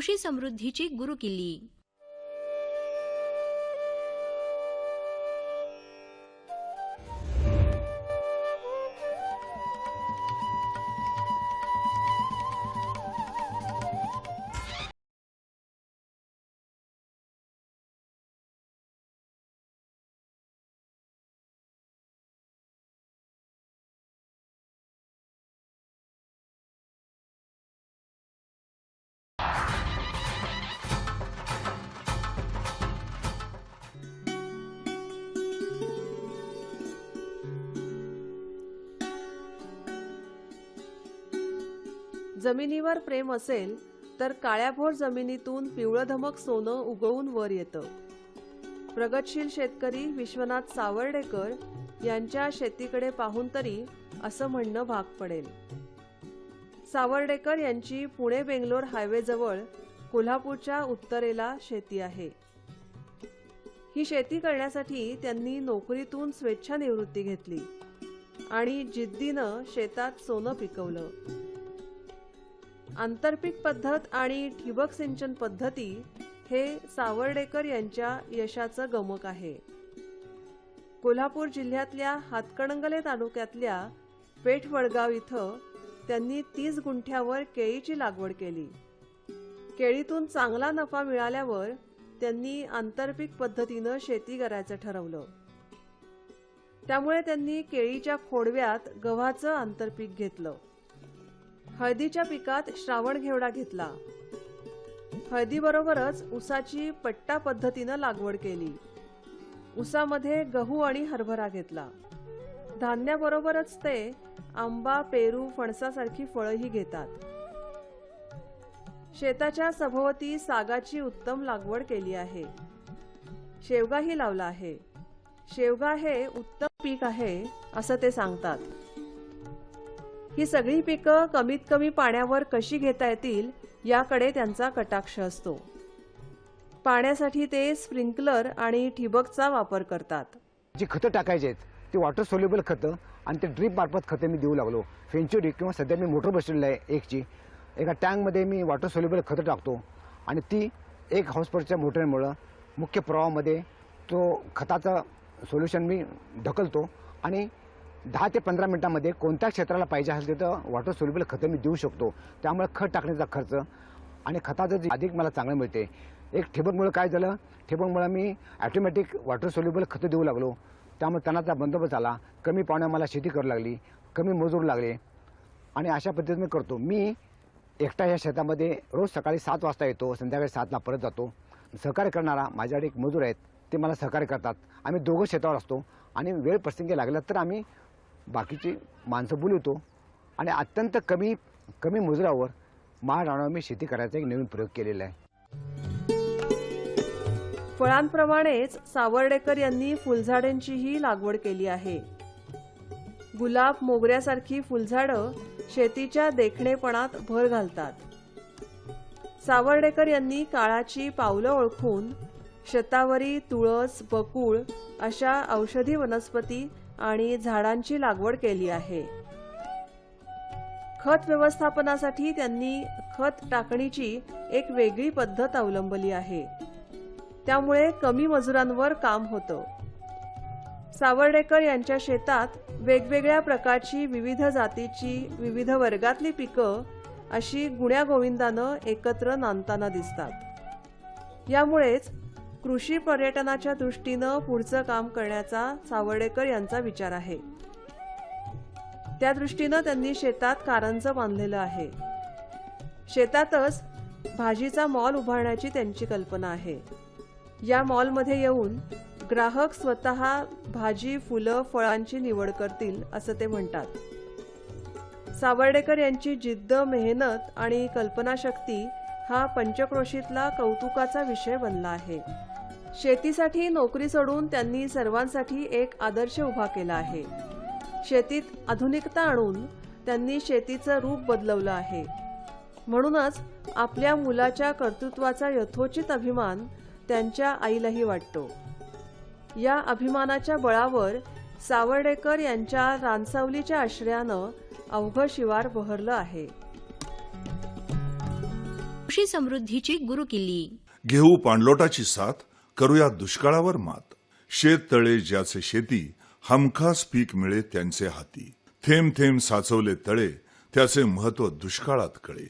कृषी समृद्धीची गुरुकिल्ली जमिनीवर प्रेम असेल तर काळ्याभोर जमिनीतून पिवळधमक सोनं उगवून वर येतं. प्रगतशील शेतकरी विश्वनाथ सावर्डेकर यांच्या शेतीकडे पाहून तरी असं म्हणणं भाग पडेल. सावर्डेकर यांची पुणे बेंगलोर हायवेजवळ कोल्हापूरच्या उत्तरेला शेती आहे. ही शेती करण्यासाठी त्यांनी नोकरीतून स्वेच्छानिवृत्ती घेतली आणि जिद्दीनं शेतात सोनं पिकवलं. आंतरपीक पद्धत आणि ठिबक सिंचन पद्धती हे सावर्डेकर यांच्या यशाचं गमक आहे. कोल्हापूर जिल्ह्यातल्या हातकणंगले तालुक्यातल्या पेठ वडगाव इथं त्यांनी तीस गुंठ्यावर केळीची लागवड केली. केळीतून चांगला नफा मिळाल्यावर त्यांनी आंतरपीक पद्धतीनं शेती करायचं ठरवलं. त्यामुळे त्यांनी केळीच्या खोडव्यात गव्हाचं आंतरपीक घेतलं. हळदीच्या पिकात श्रावण घेवडा घेतला. हळदीबरोबरच उसाची पट्टा पद्धतीनं लागवड केली. उसामध्ये गहू आणि हरभरा घेतला. धान्याबरोबरच ते आंबा पेरू फणसासारखी फळंही घेतात. शेताच्या सभोवती सागाची उत्तम लागवड केली आहे. शेवगाही लावला आहे. शेवगा हे उत्तम पीक आहे असं ते सांगतात. ही सगळी पिकं कमीत कमी पाण्यावर कशी घेता येतील याकडे त्यांचा कटाक्ष असतो. पाण्यासाठी ते स्प्रिंकलर आणि ठिबकचा वापर करतात. जी खतं टाकायची आहेत ती वॉटर सोल्युबल खतं आणि ते ड्रीप मार्फत खतं मी देऊ लागलो. फेंच्युरी किंवा सध्या मी मोटर बसलेलं आहे एकची. एका टँकमध्ये मी वॉटर सोल्युबल खतं टाकतो आणि ती एक हॉर्सपॉवरच्या मोटरमुळं मुख्य प्रवाहामध्ये तो खताचा सोल्युशन मी ढकलतो आणि दहा ते पंधरा मिनिटांमध्ये कोणत्या क्षेत्राला पाहिजे असेल तिथं वॉटर सोल्युबल खतं मी देऊ शकतो. त्यामुळे खत टाकण्याचा खर्च आणि खताचं जे अधिक मला चांगलं मिळते. एक ठिबकमुळं काय झालं? ठिबकमुळं मी ॲटोमॅटिक वॉटर सोल्युबल खतं देऊ लागलो. त्यामुळे तणाचा बंदोबस्त आला कमी पाण्यात मला शेती करू लागली. कमी मजूर लागले. आणि अशा पद्धतीने करतो. मी एकटा या शेतामध्ये रोज सकाळी सात वाजता येतो. संध्याकाळी सातला परत जातो. सहकार्य करणारा माझ्याकडे एक मजूर आहेत. ते मला सहकार्य करतात. आम्ही दोघं शेतावर असतो. आणि वेळ प्रसंगी लागला तर आम्ही बाकीची माणसं बोलवतो आणि अत्यंत कमी कमी मजुरावर माळ मी शेती करायचा एक नवीन प्रयोग केलेला आहे. फळांप्रमाणेच सावर्डेकर यांनी फुलझाडांचीही लागवड केली आहे. गुलाब मोगऱ्यासारखी फुलझाडं शेतीच्या देखणेपणात भर घालतात. सावर्डेकर यांनी काळाची पावलं ओळखून शतावरी तुळस बकुळ अशा औषधी वनस्पती आणि झाडांची लागवड केली आहे. खत व्यवस्थापनासाठी त्यांनी खत टाकणीची एक वेगळी पद्धत अवलंबली आहे. त्यामुळे कमी मजुरांवर काम होतं. सावर्डेकर यांच्या शेतात वेगवेगळ्या प्रकारची विविध जातीची विविध वर्गातली पिकं अशी गुण्यागोविंदानं एकत्र नांदताना दिसतात. यामुळेच कृषी पर्यटनाच्या दृष्टीनं पुढचं काम करण्याचा सावर्डेकर यांचा विचार आहे. त्या दृष्टीनं त्यांनी शेतात कारंजं बांधलेलं आहे. शेतातच भाजीचा मॉल उभारण्याची त्यांची कल्पना आहे. या मॉलमध्ये येऊन ग्राहक स्वतः भाजी फुलं फळांची निवड करतील असं ते म्हणतात. सावर्डेकर यांची जिद्द मेहनत आणि कल्पनाशक्ती हा पंचक्रोशीतला कौतुकाचा विषय बनला आहे. शेतीसाठी नोकरी सोडून त्यांनी सर्वांसाठी एक आदर्श उभा केला आहे. शेतीत आधुनिकता आणून त्यांनी शेतीचं रूप बदलवलं आहे. म्हणूनच आपल्या मुलाच्या कर्तृत्वाचा यथोचित अभिमान त्यांच्या आईलाही वाटतो. या अभिमानाच्या बळावर सावर्डेकर यांच्या रानसावलीच्या आश्रयानं अवघं शिवार बहरलं आहे. कृषी समृद्धीची गुरुकिल्ली. घेऊ पाणलोटाची साथ करूया दुष्काळावर मात. शेत तळे ज्याचे शेती हमखास पीक मिळे त्यांचे हाती. थेंब थेंब साचवले तळे त्याचे महत्त्व दुष्काळात कळे.